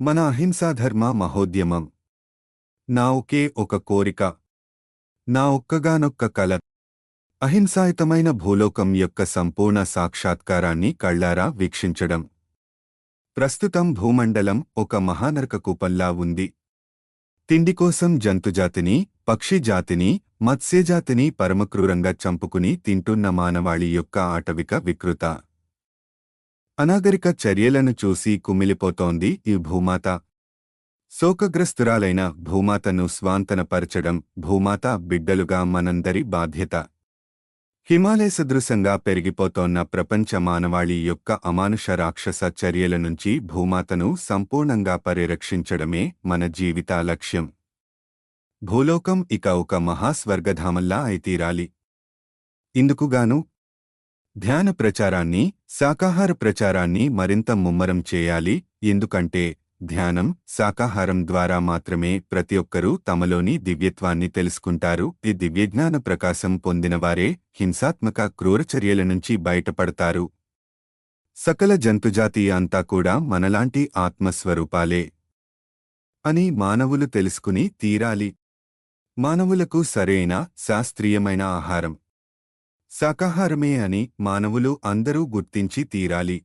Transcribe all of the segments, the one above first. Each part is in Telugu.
మన అహింసాధర్మ మహోద్యమం. నా ఒకే ఒక కోరిక. నా ఒక్కగానొక్క కల. అహింసాయుతమైన భూలోకం యొక్క సంపూర్ణ సాక్షాత్కారాన్ని కళ్ళారా వీక్షించడం. ప్రస్తుతం భూమండలం ఒక మహానరక కూపంలా ఉంది. తిండి కోసం జంతుజాతిని పక్షిజాతిని మత్స్యజాతిని పరమక్రూరంగా చంపుకుని తింటున్న మానవాళి యొక్క ఆటవిక వికృత. అనాగరిక చర్యలను చూసి కుమిలిపోతోంది ఈ భూమాత. శోకగ్రస్తురాలైన భూమాతను స్వాంతనపరచడం భూమాత బిడ్డలుగా మనందరి బాధ్యత. హిమాలయ సదృశంగా పెరిగిపోతోన్న ప్రపంచ మానవాళి యొక్క అమానుష రాక్షస చర్యల నుంచి భూమాతను సంపూర్ణంగా పరిరక్షించడమే మన జీవిత లక్ష్యం. భూలోకం ఇక ఒక మహాస్వర్గధామల్లా అయితీరాలి. ఇందుకుగాను ధ్యాన ప్రచారాన్ని శాకాహార ప్రచారాన్ని మరింత ముమ్మరం చేయాలి ఎందుకంటే ధ్యానం శాకాహారం ద్వారా మాత్రమే ప్రతి ఒక్కరూ తమలోని దివ్యత్వాన్ని తెలుసుకుంటారు. ఈ దివ్యజ్ఞాన ప్రకాశం పొందినవారే హింసాత్మక క్రూరచర్యల నుంచి బయటపడతారు. సకల జంతుజాతి అంతా కూడా మనలాంటి ఆత్మస్వరూపాలే అని మానవులు తెలుసుకుని తీరాలి. మానవులకు సరైన శాస్త్రీయమైన ఆహారం శాకాహారమే అని మానవులు అందరూ గుర్తించి తీరాలి.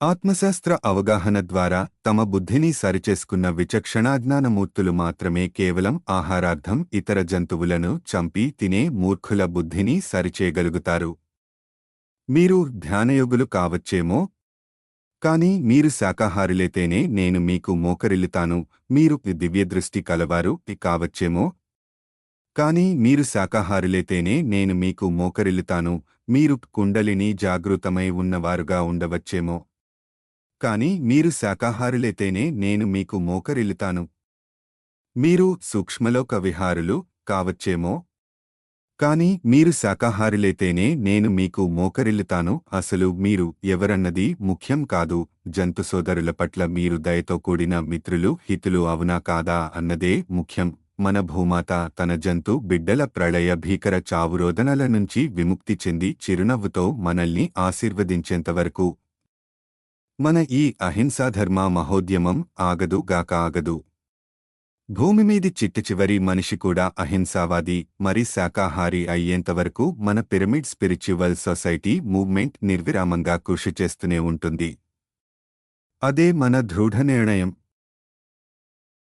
ఆత్మశాస్త్ర అవగాహన ద్వారా తమ బుద్ధిని సరిచేసుకున్న విచక్షణాజ్ఞానమూర్తులు మాత్రమే కేవలం ఆహారార్థం ఇతర జంతువులను చంపి తినే మూర్ఖుల బుద్ధిని సరిచేయగలుగుతారు. మీరు ధ్యానయోగులు కావచ్చేమో? కాని మీరు శాకాహారులైతేనే నేను మీకు మోకరిల్లుతాను. మీరు దివ్యదృష్టి కలవారు కావచ్చేమో? కాని మీరు శాకాహారులైతేనే నేను మీకు మోకరిల్లుతాను మీరు కుండలిని జాగృతమై ఉన్నవారుగా ఉండవచ్చేమో. కాని మీరు శాకాహారులైతేనే నేను మీకు మోకరిల్లుతాను. మీరు సూక్ష్మలోక విహారులు కావచ్చేమో. కాని మీరు శాకాహారులైతేనే నేను మీకు మోకరిల్లుతాను అసలు మీరు ఎవరన్నది ముఖ్యం కాదు జంతు సోదరుల పట్ల మీరు దయతో కూడిన మిత్రులు హితులు అవునా కాదా అన్నదే ముఖ్యం. మన భూమాత తన జంతు బిడ్డల ప్రళయ భీకర చావురోదనల నుంచి విముక్తి చెంది చిరునవ్వుతో మనల్ని ఆశీర్వదించేంతవరకు మన ఈ అహింసాధర్మ మహోద్యమం ఆగదు గాక ఆగదు. భూమి మీది మనిషి కూడా అహింసావాది మరి శాకాహారి అయ్యేంతవరకు మన పిరమిడ్ స్పిరిచువల్ సొసైటీ మూవ్మెంట్ నిర్విరామంగా కృషి చేస్తూనే ఉంటుంది. అదే మన దృఢ నిర్ణయం.